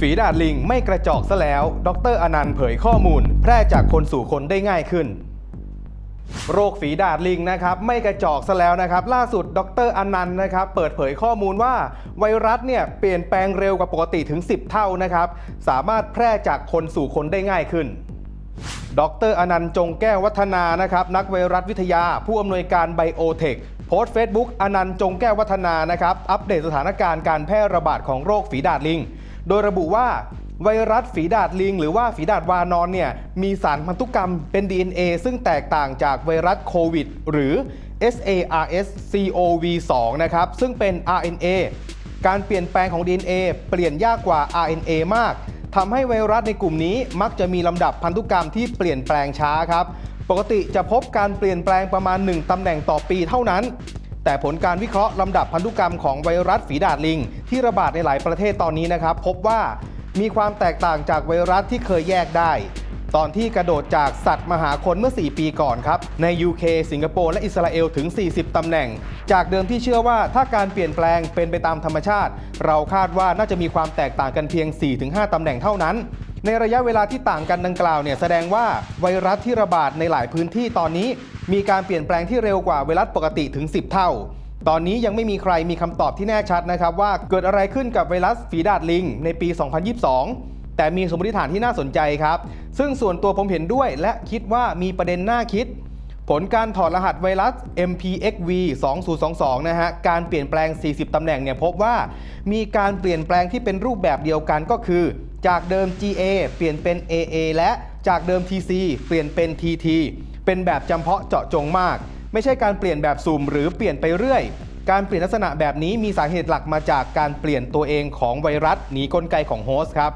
ฝีดาดลิงไม่กระจอกซะแล้ว ดรอนันต์เผยข้อมูล แพร่จากคนสู่คนได้ง่ายขึ้น โรคฝีดาดลิงนะครับไม่กระจอกซะแล้วนะครับ ล่าสุดดรอนันต์นะครับเปิดเผยข้อมูลว่า ไวรัสเนี่ยเปลี่ยนแปลงเร็วกว่าปกติถึง 10 เท่านะครับ สามารถแพร่จากคนสู่คนได้ง่ายขึ้นดรอนันต์จงแก้ววัฒนานะครับนักไวรัสวิทยา ผู้อำนวยการไบโอเทคโพสต์เฟซบุ๊กอนันต์จงแก้ววัฒนานะครับอัปเดตสถานการณ์การแพร่ระบาดของโรคฝีดาดลิง โดยระบุว่าไวรัสฝีดาดลิง หรือว่าฝีดาดวานอนเนี่ยมีสารพันธุกรรมเป็น DNA ซึ่งแตกต่างจากไวรัสโควิด หรือ SARS-CoV-2 นะครับ ซึ่งเป็น RNA การเปลี่ยนแปลงของ DNA เปลี่ยนยากกว่า RNA มากทำให้ไวรัสในกลุ่มนี้มักจะมีลำดับพันธุกรรมที่เปลี่ยนแปลงช้าครับ ปกติจะพบการเปลี่ยนแปลงประมาณ 1ตำแหน่งต่อปีเท่านั้น แต่ผลการวิเคราะห์ลำดับพันธุกรรมของไวรัสฝีดาดลิง ที่ระบาดในหลายประเทศตอนนี้นะครับ พบว่ามีความแตกต่างจากไวรัสที่เคยแยกได้ ตอนที่กระโดดจากสัตว์มาหาคนเมื่อ 4 ปีก่อนครับ ใน UK สิงคโปร์และอิสราเอลถึง 40 ตำแหน่ง จากเดิมที่เชื่อว่าถ้าการเปลี่ยนแปลงเป็นไปตามธรรมชาติ เราคาดว่าน่าจะมีความแตกต่างกันเพียง 4-5 ตำแหน่งเท่านั้น ในระยะเวลาที่ต่างกันดังกล่าวเนี่ยแสดงว่าไวรัสที่ระบาดในหลายพื้นที่ตอนนี้ มีการเปลี่ยนแปลงที่เร็วกว่าไวรัสปกติถึง 10 เท่า ตอนนี้ยังไม่มีใครมีคำตอบที่แน่ชัดนะครับว่าเกิดอะไรขึ้นกับไวรัสฝีดาดลิงในปี 2022แต่มีสมมติฐานที่น่าสนใจครับ ซึ่งส่วนตัวผมเห็นด้วยและคิดว่ามีประเด็นน่าคิด ผลการถอดรหัสไวรัส MPXV 2022 นะฮะ การเปลี่ยนแปลง 40 ตำแหน่งเนี่ยพบว่า มีการเปลี่ยนแปลงที่เป็นรูปแบบเดียวกันก็คือ จากเดิม GA เปลี่ยนเป็น AA และจากเดิม TC เปลี่ยนเป็น TT เป็นแบบจำเพาะเจาะจงมาก ไม่ใช่การเปลี่ยนแบบสุ่มหรือเปลี่ยนไปเรื่อย การเปลี่ยนลักษณะแบบนี้มีสาเหตุหลักมาจากการเปลี่ยนตัวเองของไวรัสหนีกลไกของโฮสต์ครับ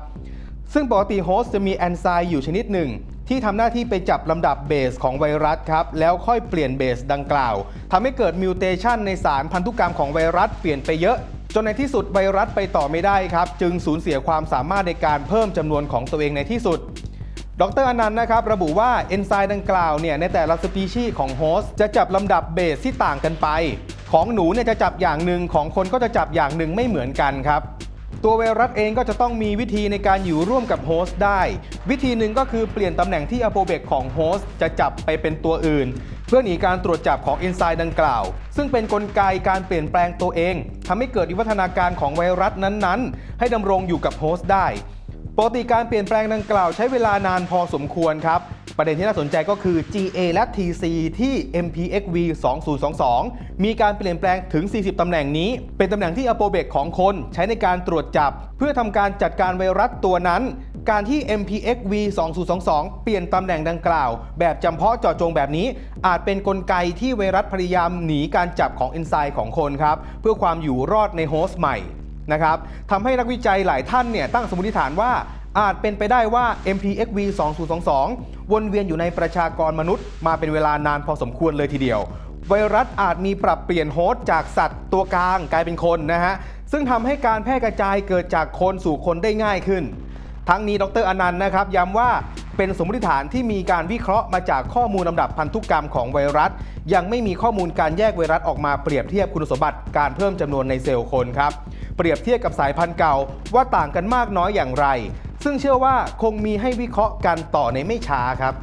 ซึ่งปกติโฮสต์จะมีแอนไซม์อยู่ชนิดหนึ่ง ที่ทำหน้าที่ไปจับลำดับเบสของไวรัสครับ แล้วค่อยเปลี่ยนเบสดังกล่าวทำให้เกิดมิวเทชันในสารพันธุกรรมของไวรัสเปลี่ยนไปเยอะ จนในที่สุดไวรัสไปต่อไม่ได้ครับ จึงสูญเสียความสามารถในการเพิ่มจำนวนของตัวเองในที่สุดดรอนันต์นะครับ ระบุว่าเอนไซม์ดังกล่าวเนี่ยในแต่ละสปีชีส์ของโฮสต์จะจับลำดับเบสที่ต่างกันไป ของหนูเนี่ยจะจับอย่างหนึ่งของคนก็จะจับอย่างหนึ่งไม่เหมือนกันครับ ตัวไวรัสเองก็จะต้องมีวิธีในการอยู่ร่วมกับโฮสต์ได้ วิธีหนึ่งก็คือเปลี่ยนตำแหน่งที่อโปเบกของโฮสต์จะจับไปเป็นตัวอื่น เพื่อหนีการตรวจจับของเอนไซม์ดังกล่าว ซึ่งเป็นนกลไกการเปลี่ยนแปลงตัวเองทำให้เกิดวิวัฒนาการของไวรัสนั้นๆ ให้ดำรงอยู่กับโฮสต์ได้ ปกติการเปลี่ยนแปลงดังกล่าวใช้เวลานานพอสมควรครับ ประเด็นที่น่าสนใจก็คือ GA และ TC ที่ MPXV 2022 มีการเปลี่ยนแปลงถึง 40 ตำแหน่งนี้ เป็นตำแหน่งที่อโปเบกของคนใช้ในการตรวจจับ เพื่อทำการจัดการไวรัสตัวนั้น การที่ MPXV 2022 เปลี่ยนตำแหน่งดังกล่าว แบบจำเพาะเจาะจงแบบนี้ อาจเป็นนกลไกที่ไวรัสพยายามหนีการจับของเอนไซม์ของคนครับ เพื่อความอยู่รอดในโฮสต์ใหม่ นะครับทำให้นักวิจัยหลายท่านเนี่ยตั้งสมมติฐานว่าอาจเป็นไปได้ว่า MPXV 2022 วนเวียนอยู่ในประชากรมนุษย์มาเป็นเวลานานพอสมควรเลยทีเดียว ไวรัสอาจมีปรับเปลี่ยนโฮสต์จากสัตว์ตัวกลางกลายเป็นคนนะฮะ ซึ่งทำให้การแพร่กระจายเกิดจากคนสู่คนได้ง่ายขึ้น ทั้งนี้ดรอนันต์นะครับย้ำว่า เป็นสมมติฐานที่มีการวิเคราะห์มาจากข้อมูลลำดับพันธุกรรมของไวรัส ยังไม่มีข้อมูลการแยกไวรัสออกมาเปรียบเทียบคุณสมบัติการเพิ่มจำนวนในเซลล์คนครับ เปรียบเทียบกับสายพันธุ์เก่าว่าต่างกันมากน้อยอย่างไร ซึ่งเชื่อว่าคงมีให้วิเคราะห์กันต่อในไม่ช้าครับ